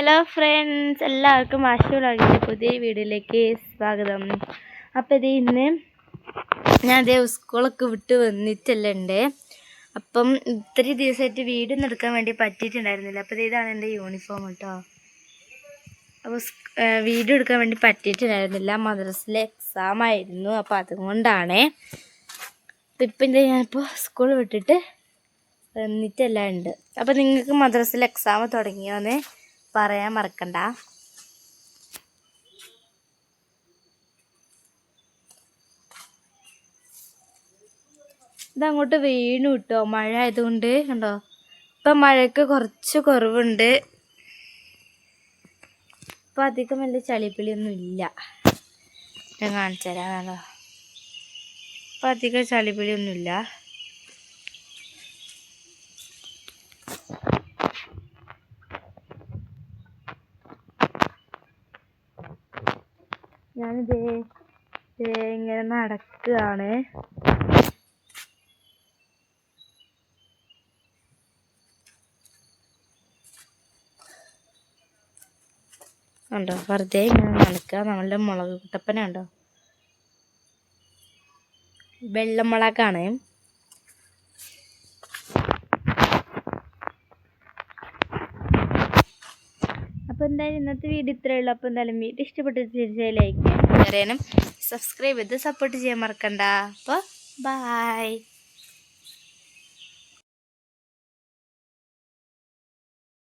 Hello friends എല്ലാവർക്കും ആശുവിലാകിയ പുതിയ വീഡിയോയിലേക്ക് സ്വാഗതം. അപ്പോൾ ഇത് ഇന്ന് ഞാൻ അതേ സ്കൂളൊക്കെ വിട്ട് വന്നിട്ടല്ലുണ്ട്? അപ്പം ഇത്രയും ദിവസമായിട്ട് ഒന്നും എടുക്കാൻ വേണ്ടി പറ്റിയിട്ടുണ്ടായിരുന്നില്ല. അപ്പോൾ ഇതാണ് എന്റെ യൂണിഫോം കേട്ടോ. അപ്പോൾ വീഡിയോ എടുക്കാൻ വേണ്ടി പറ്റിയിട്ടുണ്ടായിരുന്നില്ല. മദ്രസിലെ എക്സാം ആയിരുന്നു. അപ്പോൾ അതുകൊണ്ടാണേ. അപ്പം ഇപ്പം എന്താ ഞാനിപ്പോൾ സ്കൂൾ വിട്ടിട്ട് വന്നിട്ടല്ലാണ്ട്. അപ്പോൾ നിങ്ങൾക്ക് മദ്രസിലെ എക്സാം തുടങ്ങിയോന്ന്? പറയാൻ മറക്കണ്ട. ഇതങ്ങോട്ട് വീണു കിട്ടോ മഴ ആയതുകൊണ്ട് കണ്ടോ? ഇപ്പം മഴയ്ക്ക് കുറച്ച് കുറവുണ്ട്. ഇപ്പം അധികം വലിയ ചളിപ്പിളിയൊന്നും ഇല്ല. ഞാൻ കാണിച്ചു തരാം കണ്ടോ? ഇപ്പം അധികം ചളിപ്പിളിയൊന്നും ഞാനിതേ ഇങ്ങനെ നടക്കുകയാണ് ഉണ്ടോ വെറുതെ ഇങ്ങനെ നടക്കുക നമ്മളുടെ മുളക് കുട്ടപ്പന ഉണ്ടോ വെള്ളമുളകാണ് അപ്പോൾ എന്തായാലും ഇന്നത്തെ വീഡിയോ ഇത്രയേ ഉള്ളൂ. അപ്പോൾ എന്തായാലും വീഡിയോ ഇഷ്ടപ്പെട്ട് തീർച്ചയായും ലൈക്ക് ചെയ്യാനും സബ്സ്ക്രൈബ് ചെയ്ത് സപ്പോർട്ട് ചെയ്യാൻ മറക്കണ്ട. അപ്പോൾ ബായ്